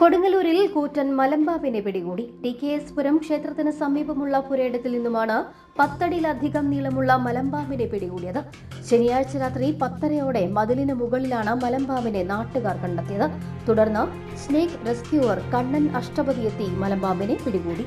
കൊടുങ്ങല്ലൂരിൽ കൂറ്റൻ മലമ്പാവിനെ പിടികൂടി ടി കെ എസ് പുരം ക്ഷേത്രത്തിന് സമീപമുള്ള പുരയിടത്തിൽ നിന്നുമാണ് പത്തടിയിലധികം നീളമുള്ള മലമ്പാവിനെ പിടികൂടിയത്. ശനിയാഴ്ച രാത്രി പത്തരയോടെ മതിലിന് മുകളിലാണ് മലമ്പാവിനെ നാട്ടുകാർ കണ്ടെത്തിയത്. തുടർന്ന് സ്നേക് റെസ്ക്യൂവർ കണ്ണൻ അഷ്ടപതി എത്തി മലമ്പാവിനെ പിടികൂടി.